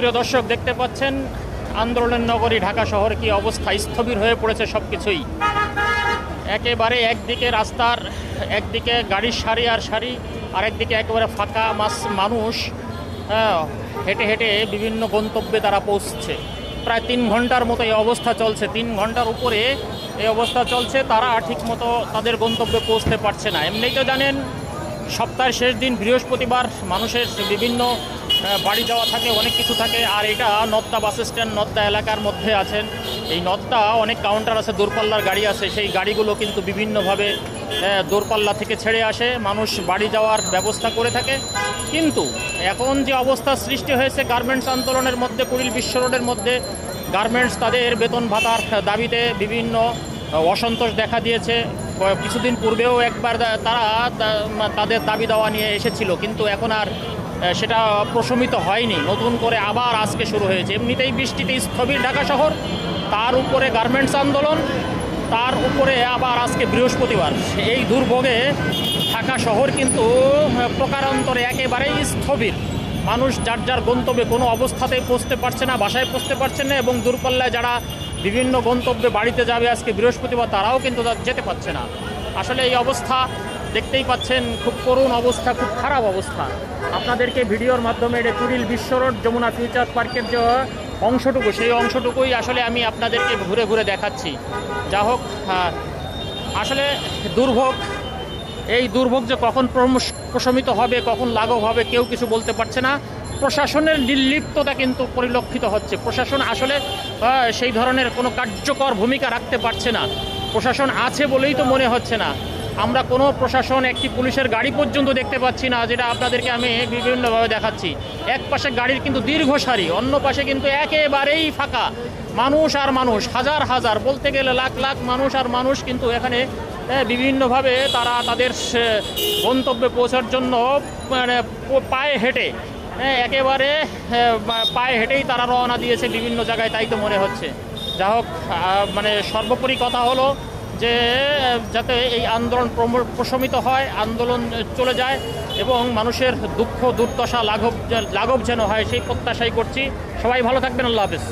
প্রিয় দর্শক দেখতে পাচ্ছেন আন্দোলনের নগরী ঢাকা শহর কি অবস্থা? স্থবির হয়ে পড়েছে সব কিছুই একেবারে একদিকে রাস্তার একদিকে গাড়ির সারি আর সারি আর একদিকে একেবারে ফাঁকা মাস মানুষ হ্যাঁ, হেঁটে হেঁটে বিভিন্ন গন্তব্যে তারা পৌঁছছে প্রায় তিন ঘণ্টার মতো এই অবস্থা চলছে। তিন ঘণ্টার উপরে এই অবস্থা চলছে তারা ঠিকমতো তাদের গন্তব্যে পৌঁছতে পারছে না। এমনিই তো জানেন সপ্তাহের শেষ দিন বৃহস্পতিবার মানুষের বিভিন্ন বাড়ি যাওয়া থাকে, অনেক কিছু থাকে, আর এটা নদ্দা বাস স্ট্যান্ড নদ্দা এলাকার মধ্যে আছেন এই নদ্দা অনেক কাউন্টার আছে, দূরপাল্লার গাড়ি আছে, সেই গাড়িগুলো কিন্তু বিভিন্নভাবে দূরপাল্লা থেকে ছেড়ে আসে। মানুষ বাড়ি যাওয়ার ব্যবস্থা করে থাকে। কিন্তু এখন যে অবস্থা সৃষ্টি হয়েছে গার্মেন্টস আন্দোলনের মধ্যে, কুড়িল বিশ্ব রোডের মধ্যে গার্মেন্টস তাদের বেতন ভাতার দাবিতে বিভিন্ন অসন্তোষ দেখা দিয়েছে। কিছুদিন পূর্বেও একবার তারা তাদের দাবি দেওয়া নিয়ে এসেছিল, কিন্তু এখন আর সেটা প্রশমিত হয়নি। নতুন করে আবার আজকে শুরু হয়েছে। এমনিতেই বৃষ্টিতে স্থবির ঢাকা শহর, তার উপরে গার্মেন্টস আন্দোলন, তার উপরে আবার আজকে বৃহস্পতিবার। এই দুর্ভোগে ঢাকা শহর কিন্তু প্রকারান্তরে একেবারেই স্থবির। মানুষ যার যার গন্তব্যে কোনো অবস্থাতেই পৌঁছতে পারছে না, বাসায় পৌঁছতে পারছে না, এবং দূরপাল্লায় যারা বিভিন্ন গন্তব্যে বাড়িতে যাবে আজকে বৃহস্পতিবার, তারাও কিন্তু যেতে পারছে না। আসলে এই অবস্থা দেখতেই পাচ্ছেন, খুব করুণ অবস্থা, খুব খারাপ অবস্থা। আপনাদেরকে ভিডিওর মাধ্যমে এটা কুড়িল বিশ্ব রোড যমুনা ফিউচার পার্কের যে অংশটুকু, সেই অংশটুকুই আসলে আমি আপনাদেরকে ঘুরে ঘুরে দেখাচ্ছি। যা হোক আসলে দুর্ভোগ, এই দুর্ভোগ যে কখন প্রশমিত হবে, কখন লাঘব হবে, কেউ কিছু বলতে পারছে না। প্রশাসনের নির্লিপ্ততা কিন্তু পরিলক্ষিত হচ্ছে। প্রশাসন আসলে সেই ধরনের কোনো কার্যকর ভূমিকা রাখতে পারছে না। প্রশাসন আছে বলেই তো মনে হচ্ছে না। আমরা কোনো প্রশাসন, একটি পুলিশের গাড়ি পর্যন্ত দেখতে পাচ্ছি না, যেটা আপনাদেরকে আমি বিভিন্নভাবে দেখাচ্ছি। এক পাশে গাড়ির কিন্তু দীর্ঘ সারি, অন্য পাশে কিন্তু একেবারেই ফাঁকা। মানুষ আর মানুষ, হাজার হাজার, বলতে গেলে লাখ লাখ মানুষ আর মানুষ কিন্তু এখানে বিভিন্নভাবে তারা তাদের গন্তব্যে পৌঁছার জন্য মানে পায়ে হেঁটে হ্যাঁ, একেবারে হ্যাঁ, পায়ে হেঁটেই তারা রওনা দিয়েছে বিভিন্ন জায়গায় তাই তো মনে হচ্ছে। যা হোক মানে সর্বোপরি কথা হলো যে যাতে এই আন্দোলন প্রশমিত হয় আন্দোলন চলে যায় এবং মানুষের দুঃখ দুর্দশা লাঘব লাঘব যেন হয় সেই প্রত্যাশাই করছি। সবাই ভালো থাকবেন আল্লাহ হাফেজ।